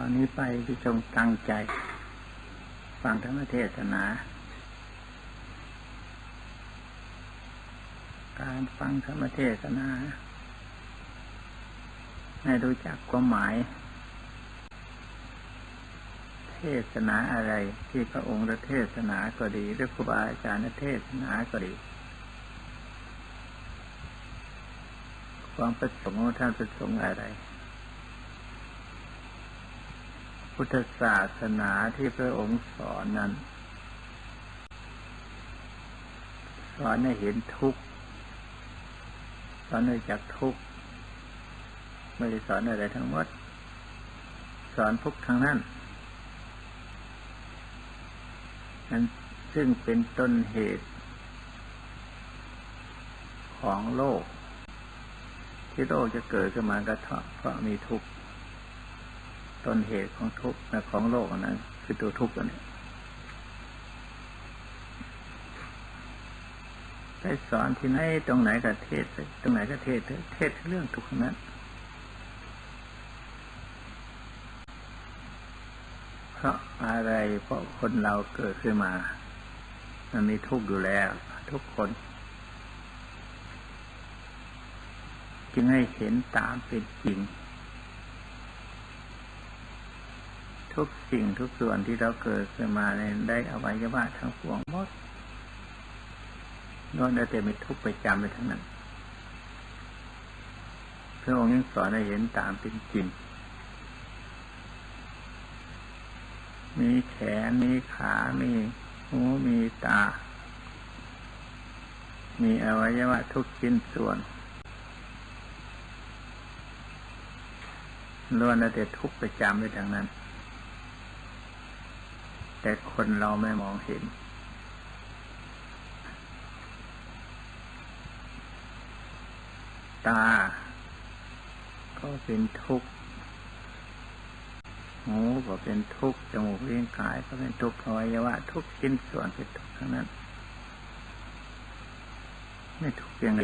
อนนี้ไปที่จงตั้งใจ ฟังธรรมเทศนา การฟังธรรมเทศนาให้รู้จักความหมาย เทศนาอะไรที่พระองค์จะเทศนาก็ดี หรือครูบาอาจารย์เทศนาก็ดี ความประสงค์ของท่านประสงค์อะไร พุทธศาสนาที่พระองค์สอนนั้น สอนให้เห็นทุกข์สอนให้จักทุกข์ไม่ได้สอนอะไรทั้งหมด สอนทุกข์ทั้งนั้นนั้นซึ่งเป็นต้นเหตุของโลก ที่โลกจะเกิดขึ้นมาก็เพราะมีทุกข์ ต้นเหตุของทุกข์ของโลกนั้น คือตัวทุกข์อันนี้ไปสอนที่ไหนตรงไหนก็เทศตรงไหนก็เทศเทศเรื่องทุกข์นั้นเพราะอะไรเพราะคนเราเกิดขึ้นมา มันมีทุกข์อยู่แล้ว ทุกคน จึงให้เห็นตามเป็นจริง ทุกสิ่งทุกส่วนที่เราเกิดขึ้นมาในได้อวัยวะทั้งปวงหมดล้วนแต่มีทุกข์ไปจำไปทั้งนั้นพระองค์ยังสอนให้เห็นตามเป็นจริง มีแขน มีขา มีหูมีตา มีอวัยวะทุกชิ้นส่วนล้วนแต่ทุกข์ประจำไปทางนั้น แต่คนเราไม่มองเห็น ตา ก็เป็นทุกข์หูก็เป็นทุกข์จมูกเลี้ยงกายก็เป็นทุกข์อวัยวะทุกชิ้นส่วนเป็นทุกข์ทั้งนั้น ไม่ทุกข์ยังไง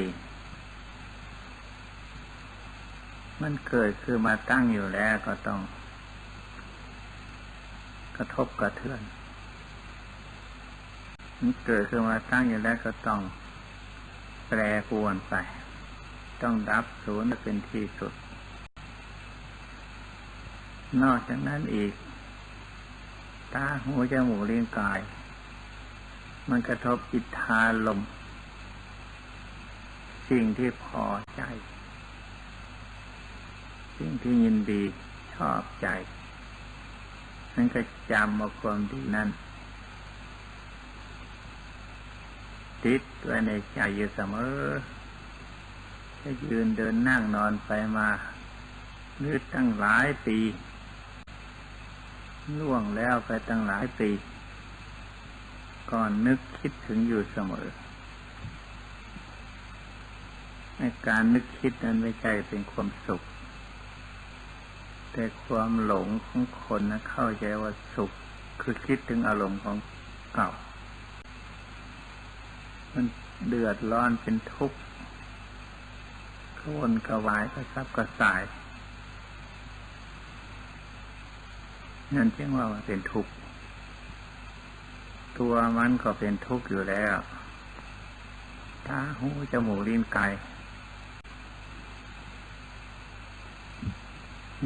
มันเกิดคือมาตั้งอยู่แล้วก็ต้อง กระทบกระเทือนมันเกิดคือมาตั้งอยู่แล้วก็ต้องแปรปรวนไป ต้องดับศูนย์เป็นที่สุด นอกจากนั้นอีก ตาหูจมูกเลี้ยงกาย มันกระทบอิทธาลม สิ่งที่พอใจ สิ่งที่ยินดีชอบใจ นั่นก็จำมาความดีนั้นติดไว้ในใจอยู่เสมอจะยืนเดินนั่งนอนไปมาหรือตั้งหลายปีล่วงแล้วไปตั้งหลายปีก่อนนึกคิดถึงอยู่เสมอในการนึกคิดนั้นไม่ใช่เป็นความสุข แต่ความหลงของคนนะเข้าใจว่าสุข คือคิดถึงอารมณ์ของเก่า มันเดือดร้อนเป็นทุกข์กวนกระวายกระซับกระสายนั่นจึงว่ามันเป็นทุกข์ตัวมันก็เป็นทุกข์อยู่แล้วตาหูจมูกลิ้นกาย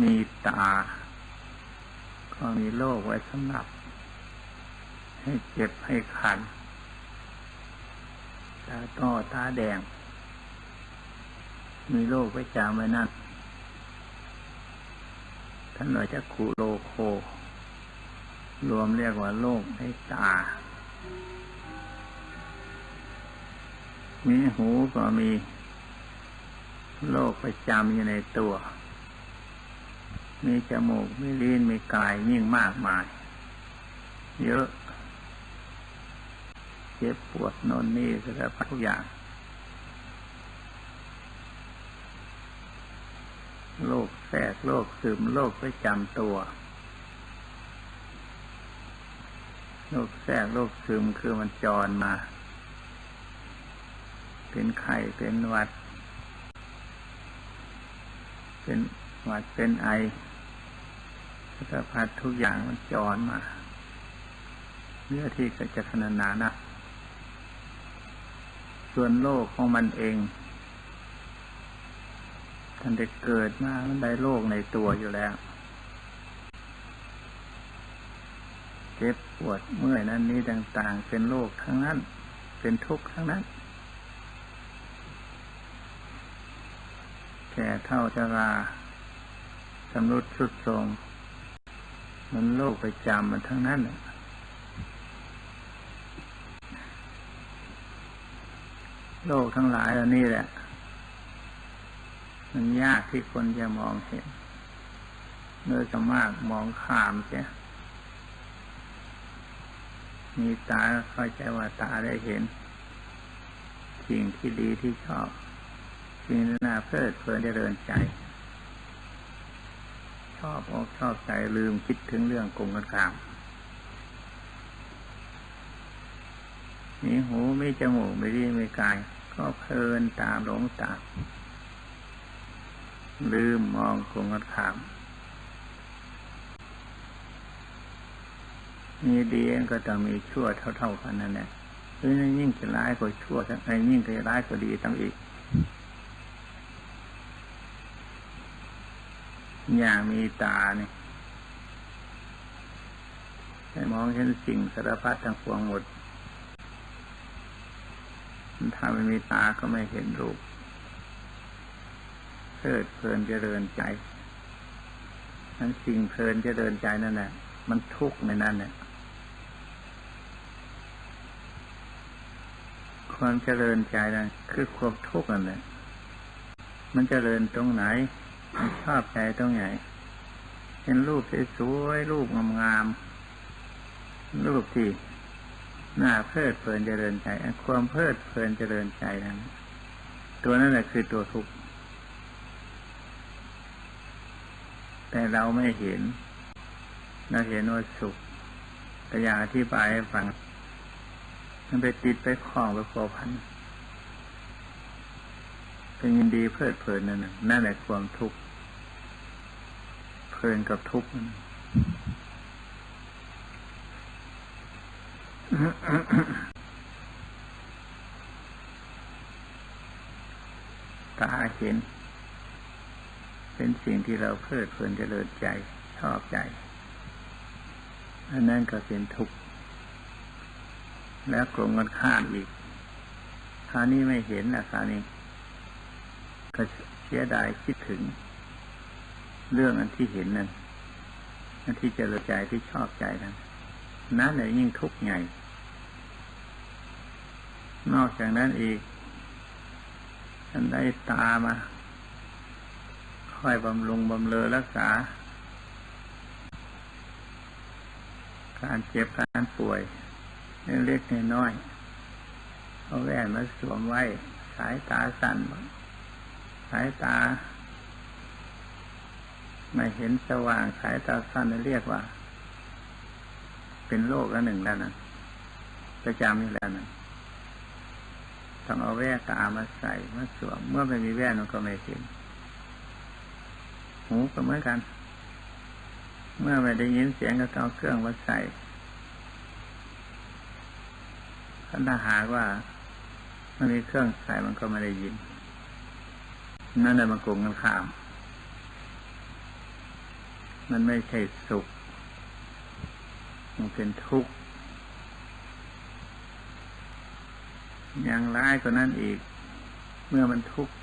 มีตา ก็มีโรคไว้สำหรับ ให้เจ็บให้คัน ตาต้อตาแดง มีโรคไว้จามไว้นั่นท่านหน่อยจะขูโลโค รวมเรียกว่าโรคในตา มีหูก็มีโรคประจำอยู่ในตัว มีจมูก มีลิ้น มีกายยิ่งมากมาย เยอะ เจ็บปวดนนนี่สารพัดทุกอย่าง โรคแทรกโรคซึมโรคประจำตัว โรคแทรกโรคซึมคือมันจรมา เป็นไข้เป็นหวัด เป็นหวัดเป็นไอ สารพัดทุกอย่างมันจรมาเนื้อที่ก็จะขนาดนานะ ส่วนโลกของมันเองท่านได้เกิดมามันได้โลกในตัวอยู่แล้ว เจ็บปวดเมื่อยนั้นนี้ต่างๆ เป็นโลกทั้งนั้น เป็นทุกข์ทั้งนั้นแก่เท่าจะราสำรุดสุดทรง มันโลกไปจำมันทั้งนั้นน่ะโลกทั้งหลายอันนี้แหละ มันยากที่คนจะมองเห็นเมื่อจะมากมองข้ามเสียมีตาเข้าใจว่าตาได้เห็น สิ่งที่ดีที่ชอบสิ่งน่าเพลิดเพลินเจริญใจ อบอกชอบใจลืมคิดถึงเรื่องกงกันขามมีหูไม่จมูกไม่ดีไม่กาย ก็เพลินตามหลงตามลืมมองกงกันขามมีดีก็ต้องมีชั่วเท่าๆกันนั่นแหละหรือยิ่งจะร้ายกว่าชั่วทั้งไอ้ยิ่งจะร้ายกว่าดีตั้งอีก อย่างมีตาเนี่ยให้มองเห็นสิ่งสารพัดทั้งปวงหมด ถ้าไม่มีตาก็ไม่เห็นรูปเพลิดเพลินเจริญใจนั้นสิ่งเพลินเจริญใจนั่นแหละมันทุกข์ในนั้นเนี่ยความเจริญใจนั่นคือความทุกข์นั่นแหละมันเจริญตรงไหน ชอบใจตรงไหนเห็นรูปสวยๆรูปงามๆรูปที่น่าเพลิดเพลินเจริญใจ ความเพลิดเพลินเจริญใจนั้นตัวนั้นแหละคือตัวทุกข์แต่เราไม่เห็น เราเห็นว่าสุขแต่อยากอธิบายให้ฟัง มันไปติดไปคล้องไปโผพัน เป็นยินดีเพลิดเพลินนั่นน่ะนั่นแหละความทุกข์เพลินกับทุกข์ตาเห็น เป็นสิ่งที่เราเพลิดเพลินเจริญใจชอบใจ อันนั้นก็เป็นทุกข์ แล้วกลงกันข้ามอีกคราวนี้ไม่เห็นนะคราวนี้ ก็เสียดายคิดถึง เรื่องอันที่เห็นนั่นอันที่เจริญใจที่ชอบใจนั้นนั่นเลยยิ่งทุกข์ใหญ่ นอกจากนั้นอีกท่านได้ตามาค่อยบำรุงบำเรอรักษา การเจ็บการป่วยเล็กๆน้อยๆเอาแว่นมาสวมไว้ สายตาสั้น สายตา ไม่เห็นสว่างสายตาสั้นเรียกว่า เป็นโรคละหนึ่งแล้วนะประจำนี่แล้วนะต้องเอาแว่นตามาใส่มาสวมเมื่อไม่มีแว่นมันก็ไม่เห็นหูก็เหมือนกัน เมื่อไม่ได้ยินเสียงก็ต้องเอาเครื่องมาใส่ถ้าหากว่ามันมีเครื่องใส่มันก็ไม่ได้ยิน นั่นแหละมันโกงกันข้าม มันไม่ใช่สุข มันเป็นทุกข์อย่างร้ายกว่านั้นอีก เมื่อมันทุกข์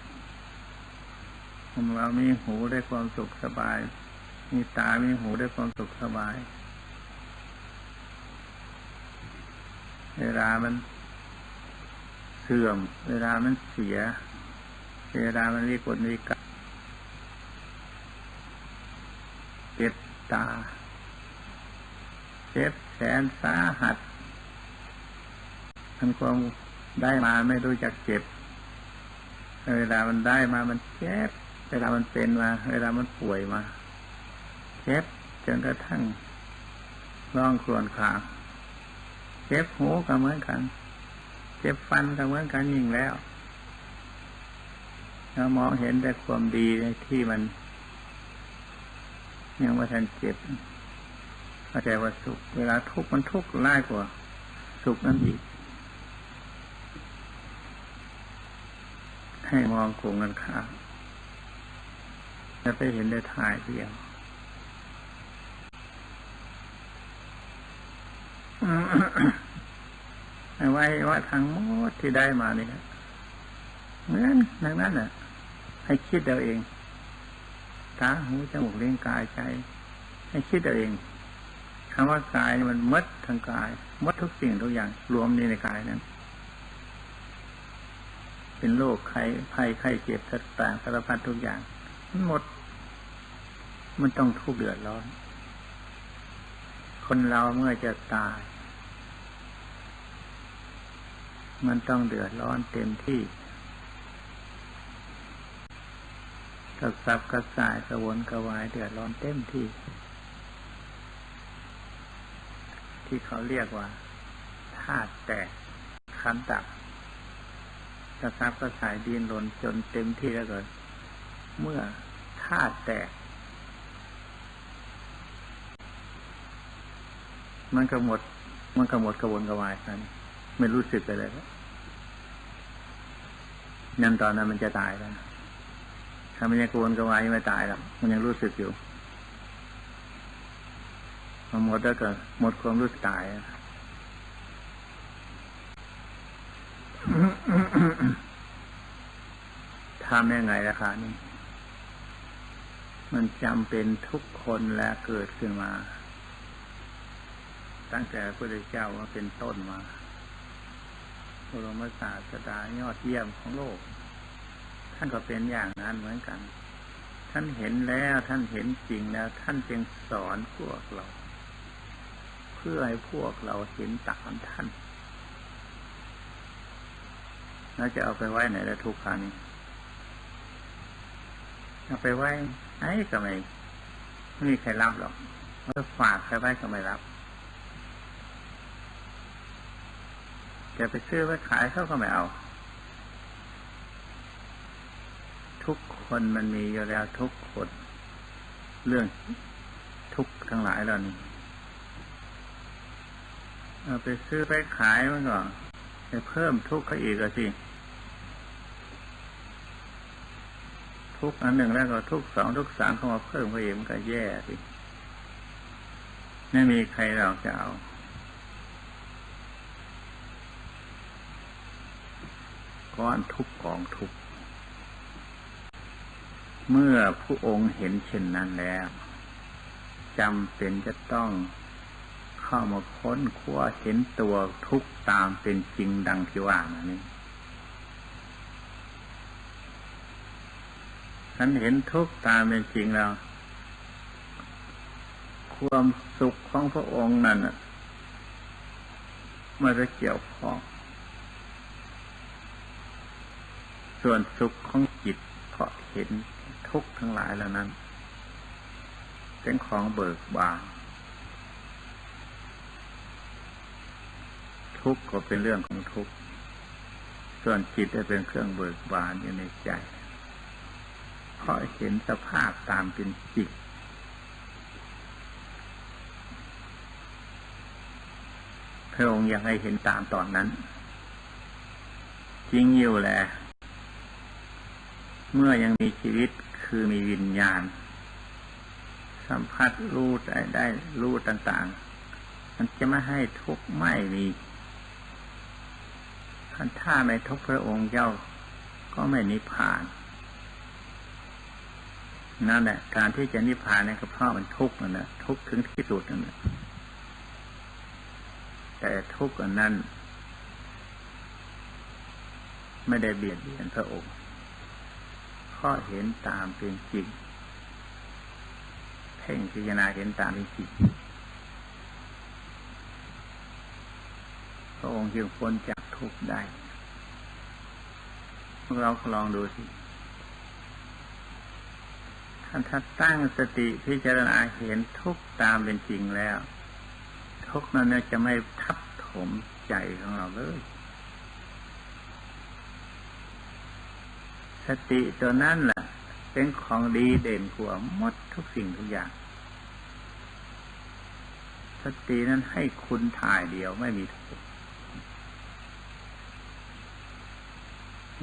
เรามีหูได้ความสุขสบาย มีตา มีหูได้ความสุขสบาย เวลามันเสื่อม เวลามันเสีย เวลามันวิกลวิกเจ็บตา เจ็บแสนสาหัสมันความได้มาไม่รู้จักเจ็บ เวลามันได้มามันเจ็บ เวลามันเป็นมา เวลามันป่วยมา เจ็บจนกระทั่งร้องครวญครางเจ็บหูก็เหมือนกัน เจ็บฟันก็เหมือนกันยิ่งแล้ว เรามองเห็นแต่ความดีที่มัน ยังว่าท่านเจ็บเข้าใจว่าสุข เวลาทุกข์มันทุกข์ร้ายกว่า สุขนั่นอีก ให้มองโกงกันข้ามจะไปเห็นได้ถ่ายเดียวไว้ว่าทางหมดที่ได้มานี่เหมือนดังนั้นน่ะ ให้คิดเอาเอง ตาหูจมูกเลี้ยงกายใจ ให้คิดเอาเองคำว่ากายมันมดทางกายมดทุกสิ่งทุกอย่าง รวมในในกายนั้น เป็นโรคไข้ไข้ไข้เจ็บต่างสารพัดทุกอย่างมันหมด มันต้องทุกข์เดือดร้อน คนเราเมื่อจะตาย มันต้องเดือดร้อนเต็มที่ กระซับกระสายกระวนกระวายเดือดร้อนเต็มที่ ที่เขาเรียกว่าธาตุแตกคันตับกระซับกระสายดินหล่นจนเต็มที่แล้วก็เมื่อธาตุแตก มันก็หมด มันก็หมดกระวนกระวายกันไม่รู้สึกไรแล้วนั่นตอนนั้นมันจะตายแล้ว ถ้ามันยังกวนกวายยังไม่ตายหรอกมันยังรู้สึกอยู่พอหมดแล้วก็หมดความรู้สึกตายทำยังไงราคานี้มันจำเป็นทุกคนและเกิดขึ้นมา ตั้งแต่พระพุทธเจ้าว่าเป็นต้นมาบรมศาสดายอดเยี่ยมของโลก ท่านก็เป็นอย่างนั้นเหมือนกัน ท่านเห็นแล้วท่านเห็นจริงแล้ว ท่านจึงสอนพวกเรา เพื่อให้พวกเราเห็นตามท่านแล้วจะเอาไปไว้ไหนแล้วทุกครานี้เอาไปไว้ไอ้ก็ไม่ไม่มีใครรับหรอกแล้วฝากใครไว้ก็ไม่รับจะไปซื้อไว้ขายเขาก็ไม่เอา ทุกคนมันมีอยู่แล้วทุกคนเรื่องทุกทั้งหลายเหล่านี้เอาไปซื้อไปขายมันก็จะเพิ่มทุกข์เขาอีกสิทุกอันหนึ่งแล้วก็ทุกสองทุกสามเข้ามาเพิ่มเขาอีกมันก็แย่สิไม่มีใครเราจะเอาก้อนทุกกองทุก เมื่อผู้องค์เห็นเช่นนั้นแล้วจำเป็นจะต้องเข้ามาค้นคว้าเห็นตัวทุกตามเป็นจริงดังที่ว่ามานี้ท่านเห็นทุกตามเป็นจริงแล้ว ความสุขของพระองค์นั้นมันจะเกี่ยวข้อง ส่วนสุขของจิตเพราะเห็น ทุกข์ทั้งหลายเหล่านั้น เป็นของเบิกบานทุกข์ก็เป็นเรื่องของทุกข์ส่วนจิตจะเป็นเครื่องเบิกบานอยู่ในใจ เพราะเห็นสภาพตามเป็นจิตพระองค์ยังให้เห็นตามตอนนั้น จริงอยู่แหละเมื่อยังมีชีวิต คือมีวิญญาณ สัมผัสรู้ได้ได้รู้ต่าง ๆ มันจะไม่ให้ทุกข์ไม่มีคันถ้าไม่ทุกพระองค์เจ้าก็ไม่นิพพานนั่นแหละการที่จะนิพพานเนี่ยก็เพราะมันทุกข์นั่นแหละทุกข์ถึงที่สุดนั่นแหละแต่ทุกข์อันนั้น ไม่ได้เบียดเบียนพระองค์ เพราะเห็นตามเป็นจริงเพ่งพิจารณาเห็นตามเป็นจริงพระองค์จึงพ้นจากทุกข์ได้พวกเราลองดูสิท่านถ้าตั้งสติพิจารณาเห็นทุกตามเป็นจริงแล้ว ทุกนั้นจะไม่ทับถมใจของเราเลย สติตัวนั้นแหละเป็นของดีเด่นกว่าหมดทุกสิ่งทุกอย่าง สตินั้นให้คุณถ่ายเดียวไม่มีทุกข์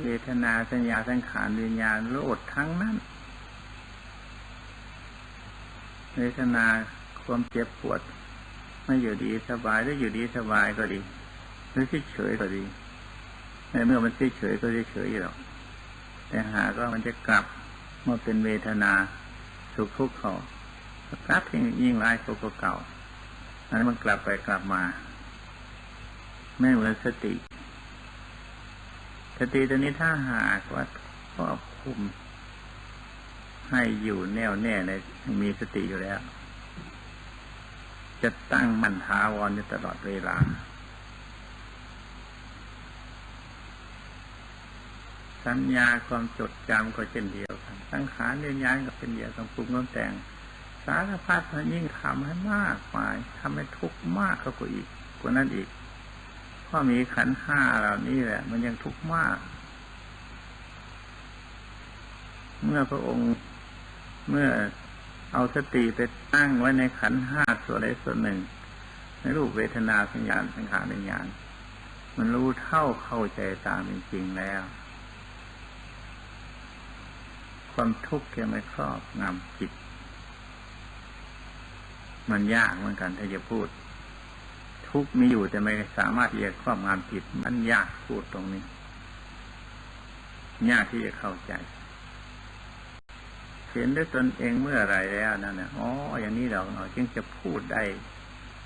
เวทนาสัญญาสังขารวิญญาณโลดทั้งนั้น เวทนาความเจ็บปวด ไม่อยู่ดีสบายหรืออยู่ดีสบายก็ดี หรือเฉยก็ดีในเมื่อมันเฉยก็เฉยอยู่หรอก แต่หากว่ามันจะกลับมาเป็นเวทนาสุขทุกข์เขากลับยิ่งยิ่งร้ายกว่าเก่าอันนั้นมันกลับไปกลับมา ไม่เหมือนสติ สติตัวนี้ถ้าหากว่าครอบคุม ให้อยู่แน่วแน่ในมีสติอยู่แล้ว จะตั้งมั่นท้าวรอยู่ตลอดเวลา สัญญาความจดจำก็เช่นเดียวกัน สังขารเรียนย้ายก็เป็นเดียวกันปรุงน้ำแต่ง สารพัดมันยิ่งทำให้มากมายทำให้ทุกข์มากเข้ากว่าอีกกว่านั้นอีกเพราะมีขันห้าเหล่านี้แหละ มันยังทุกข์มาก เมื่อพระองค์เมื่อเอาสติไปตั้งไว้ในขันห้าส่วนใดส่วนหนึ่ง ในรูปเวทนาสัญญาสังขารวิญญาณมันรู้เท่าเข้าใจตามจริงๆแล้ว ความทุกข์ยังไม่ครอบงำจิต มันยากเหมือนกันถ้าจะพูด ทุกข์มีอยู่แต่ไม่สามารถที่จะครอบงำจิต มันยากพูดตรงนี้ ยากที่จะเข้าใจเห็นด้วยตนเองเมื่อไรแล้วนั่นนะอ๋ออย่างนี้เราเราจึงจะพูดได้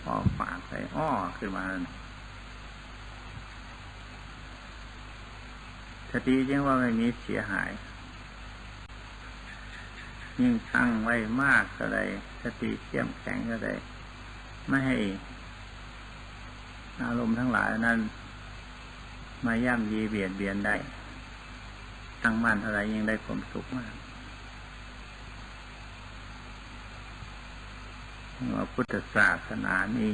ออกปากไปอ้อขึ้นมาสติจึงว่าไม่มีเสียหาย ยิ่งตั้งไว้มากก็ได้สติเข้มแข็งก็ได้ไม่ให้อารมณ์ทั้งหลายนั้น มาย่ำยีเบียดเบียนได้ ตั้งมั่นเท่าไรยิ่งได้ความสุขมากว่าพุทธศาสนานี้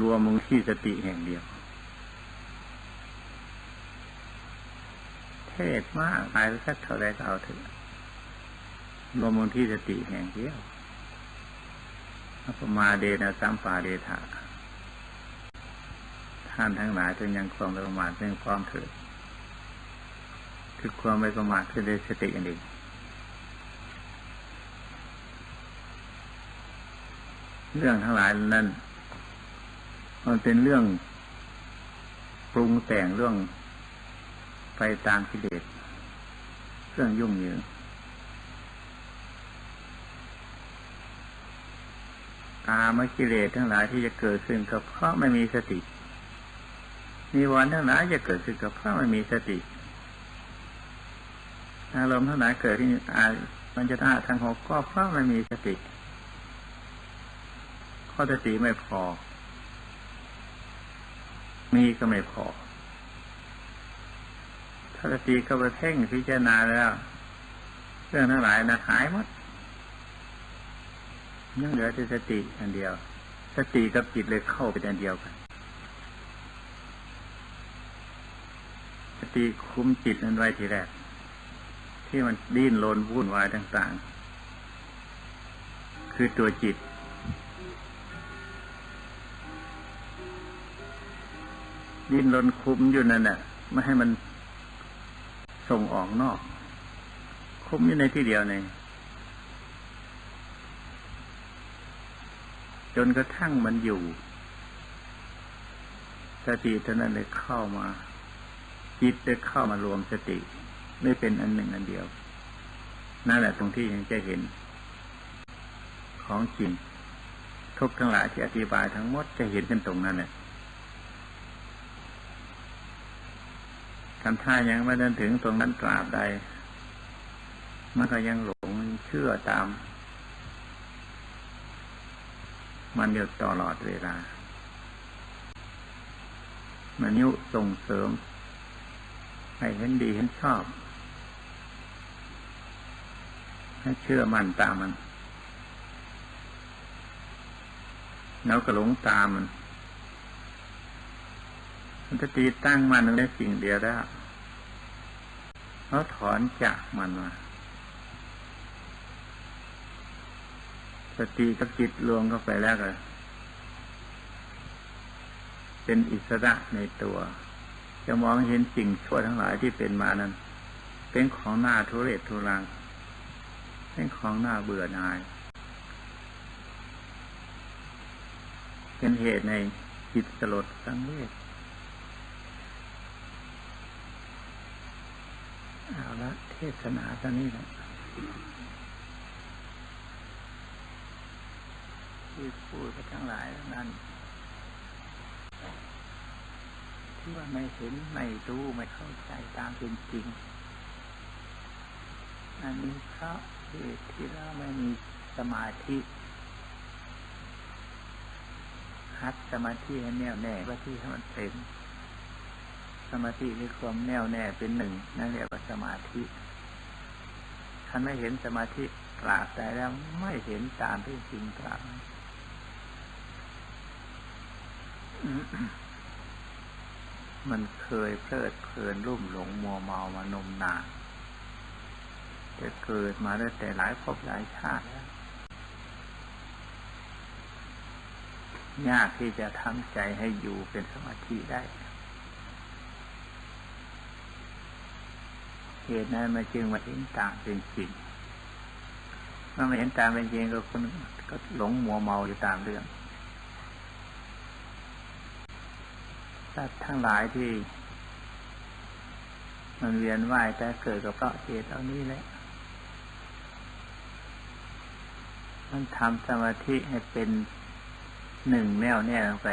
รวมลงที่สติแห่งเดียว เทศมากไปสักเท่าไรก็เอาเถอะรวมลงที่สติแห่งเดียวอปมาเดนะสัมปาเดธาท่านทั้งหลายจงยังความไม่ประมาทเป็นความเถิดคือความไม่ประมาทคือในสติอันเองเรื่องทั้งหลายนั้นมันเป็นเรื่องปรุงแต่งเรื่อง ไปตามกิเลสเรื่องยุ่งเหยิงกามกิเลสทั้งหลายที่จะเกิดขึ้นก็เพราะไม่มีสติมีวันทั้งหลายจะเกิดขึ้นก็เพราะไม่มีสติ อารมณ์ทั้งหลายเกิดที่อามันจะท่าทางหกก็เพราะไม่มีสติ ข้อสติไม่พอ มีก็ไม่พอ สติก็ไปเพ่งพิจารณาแล้วเรื่องทั้งหลายนะหายหมดยังเหลือแต่สติอันเดียว สติกับจิตเลยเข้าไปอันเดียวกัน สติคุมจิตนั้นไว้ทีแรก ที่มันดิ้นรนวุ่นวายต่าง ๆ คือตัวจิตดิ้นรนคุมอยู่นั่นแหละไม่ให้มัน ส่งออกนอก คุมอยู่ในที่เดียวเองจนกระทั่งมันอยู่สติเท่านั้นเลยเข้ามา จิตได้เข้ามารวมสติไม่เป็นอันหนึ่งอันเดียว นั่นแหละตรงที่ยังจะเห็น ของจริงทุกทั้งหลายที่อธิบายทั้งหมดจะเห็นกันตรงนั้นแหละ ทำท่ายังไม่เดินถึงตรงนั้นตราบใด มันก็ยังหลงเชื่อตาม มันอยู่ตลอดเวลา มันยุส่งเสริม ให้เห็นดีเห็นชอบ ให้เชื่อมันตามมัน แล้วก็หลงตามมัน มันจะตีตั้งมันในสิ่งเดียวได้แล้วถอนจากมันมาสติกับจิตรวมเข้าไปแล้วก็เป็นอิสระในตัว จะมองเห็นสิ่งชั่วทั้งหลายที่เป็นมานั้น เป็นของหน้าทุเรศทุรัง เป็นของหน้าเบื่อหน่าย เป็นเหตุในจิตสลดสังเวช เทศนาตอนนี้แหละที่พูดไปทั้งหลายนั้นที่ว่าไม่เห็นไม่รู้ไม่เข้าใจตามเป็นจริงอันนี้เพราะเหตุที่เราไม่มีสมาธิฮัดสมาธิให้แน่วแน่ว่าที่ให้มันเป็น สมาธิมีความแน่วแน่เป็นหนึ่งนั่นเรียกว่าสมาธิท่านไม่เห็นสมาธิตราบใดแล้วไม่เห็นตามที่จริงตราบมันเคยเพลิดเพลินรุ่มหลงมัวเมามานมนานจะเกิดมาได้แต่หลายภพหลายชาติแล้วยากที่จะทำใจให้อยู่เป็นสมาธิได้ เหตุนั้นมาจึงมาเห็นตามเป็นจริงเมื่อมาเห็นตามเป็นจริงก็คนก็หลงมัวเมาอยู่ตามเรื่องสัตว์ทั้งหลายที่ มันเวียนว่ายแต่เกิดกับเพราะเหตุเหล่านี้แหละมันทำสมาธิให้เป็นหนึ่งแน่วแน่ลงไป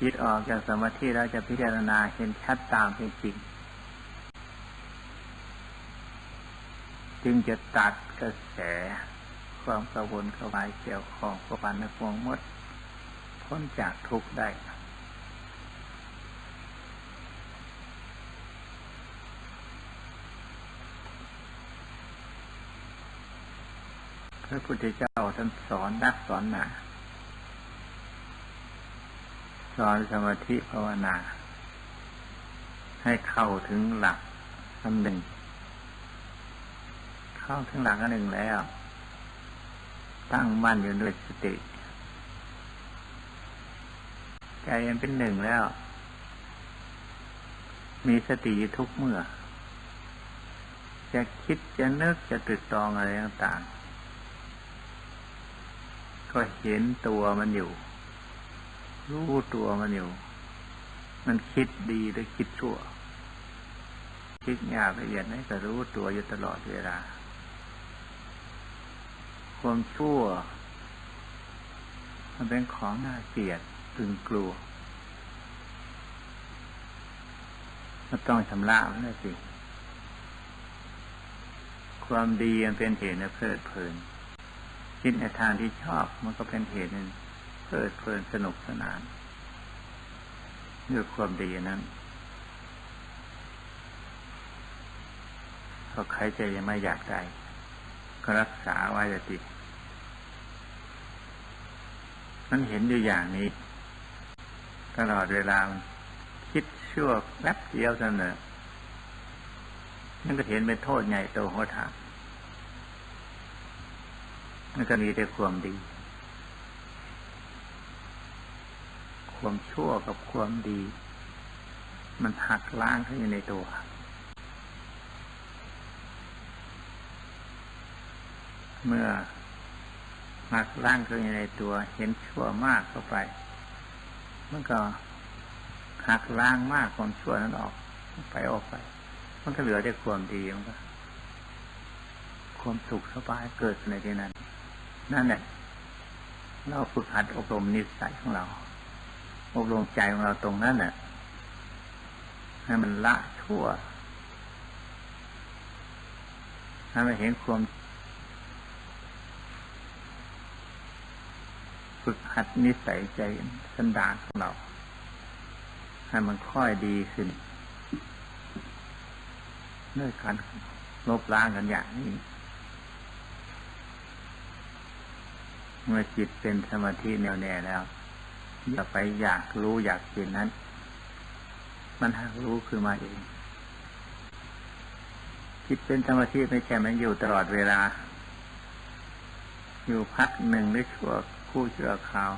จิตออกจากสมาธิเราจะพิจารณาเห็นชัดตามเป็นจริง จึงจะตัดกระแส ความกระวนกระวายเกี่ยวของประพันในพวงมด พ้นจากทุกข์ได้ พระพุทธเจ้าท่านสอนนักสอนหนาสอนสมาธิภาวนา ให้เข้าถึงหลักอันหนึ่ง เข้าถึงหลักอันหนึ่งแล้ว ตั้งมั่นอยู่ด้วยสติ ใจยังเป็นหนึ่งแล้ว มีสติทุกเมื่อ จะคิดจะนึกจะตรึกตองอะไรต่างๆ ก็เห็นตัวมันอยู่ รู้ตัวมันอยู่ มันคิดดีหรือคิดชั่วคิดยากละเอียดไหนก็รู้ตัวอยู่ตลอดเวลา ความชั่ว มันเป็นของน่าเกลียดตึงกลัวมันต้องชำระมันนสิ ความดีมันเป็นเหตุในเพลิดเพลิน คิดในทางที่ชอบมันก็เป็นเหตุในเพลิดเพลินสนุกสนานด้วยความดีนั้นเพราะใครจะยังไม่อยากได้ รักษาไว้จะติดมันเห็นอยู่อย่างนี้ ตลอดเวลา คิดชั่วแป๊บเดียวเสนอนั่นก็เห็นเป็นโทษใหญ่โตโหดหามมันก็มีแต่ความดี ความชั่วกับความดี มันหักล้างขึ้นในตัว เมื่อหักล้างขึ้นอยู่ในตัว เห็นชั่วมากเข้าไป มันก็หักล้างมากความชั่วนั้นออกไปออกไป มันก็เหลือแต่ความดีมันก็ความสุขสบายเกิดในที่นั้น นั่นแหละเราฝึกหัดอบรมนิสัยของเรา อบรมใจของเราตรงนั้นน่ะให้มันละชั่วให้มันเห็นความ ฝึกหัดนิสัยใจสันดานของเรา ให้มันค่อยดีขึ้นด้วยการลบล้างกันอย่างนี้ เมื่อจิตเป็นสมาธิแน่วแน่แล้วอย่าไปอยากรู้อยากเห็นนั้น มันหากรู้คือมาเองจิตเป็นสมาธิไม่ใช่มันอยู่ตลอดเวลา อยู่พักหนึ่งหรือชั่ว คู่ชั่วคราว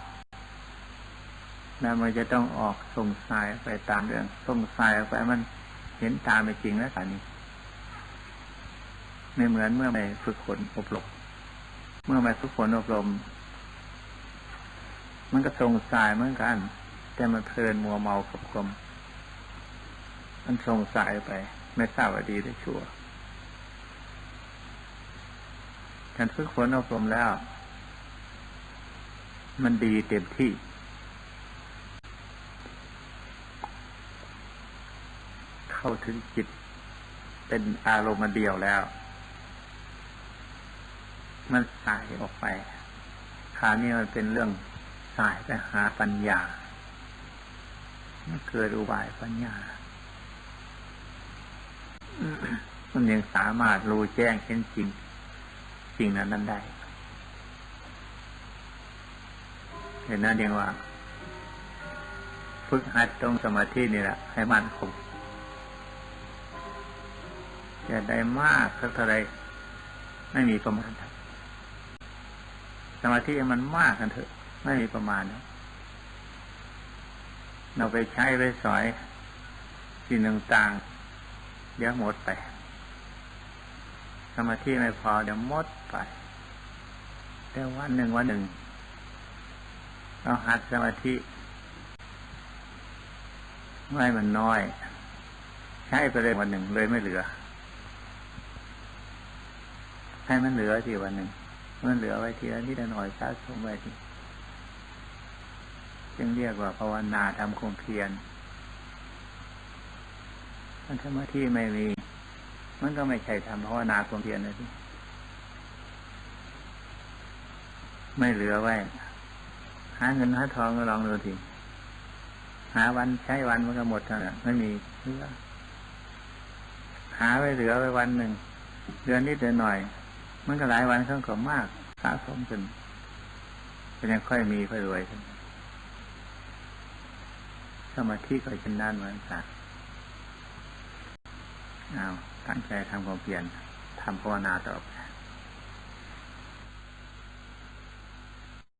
แล้วมันจะต้องออกส่งสายไปตามเรื่องส่งสายออกไปมันเห็นตามไปจริงแล้วตอนนี้ไม่เหมือนเมื่อไม่ฝึกฝนอบรมเมื่อไม่ฝึกฝนอบรม มันก็ส่งสายเหมือนกัน แต่มันเพลินมัวเมากับความมันส่งสายไป ไม่ทราบว่าดีหรือชั่วการฝึกฝนอบรมแล้ว มันดีเต็มที่ เข้าถึงจิต เป็นอารมณ์เดียวแล้ว มันสายออกไปคราวนี้มันเป็นเรื่องสายไปหาปัญญามันเกิดอุบายปัญญา มันยังสามารถรู้แจ้งเห็นจริง สิ่งนั้นนั้นได้ เห็นนั่นเองว่า ฝึกหัดตรงสมาธินี่แหละให้มันคงจะได้มากสักเท่าไรไม่มีประมาณสมาธิมันมากกันเถอะ ไม่มีประมาณเราไปใช้ไปสอยสิ่งต่างๆเดี๋ยวหมดไปสมาธิไม่พอเดี๋ยวหมดไปแต่วันหนึ่งวันหนึ่ง เราหัดสมาธิไม่มันน้อย ใช้ไปเลยวันหนึ่งเลยไม่เหลือ ให้มันเหลือทีวันหนึ่งมันเหลือไว้ทีละนิดละหน่อยสะสมไว้ทีจึงเรียกว่าภาวนาทำคงเพียรมันสมาธิไม่มี มันก็ไม่ใช่ทำภาวนาคงเพียรเลยทีไม่เหลือไว้าเงินหาทองก็ลองดูทีหาวันใช้วันมันก็หมดเท่านั้นไม่มีเหลือหาไว้เหลือไว้วันหนึ่งเดือนนิดเดือนหน่อย มันก็หลายวันเขาก็มากสะสมจนก็ยังค่อยมีค่อยรวยขึ้นสมาธิก็เช่นนั้นเหมือนกันเอาตั้งใจทำความเพียรทำภาวนาต่อไป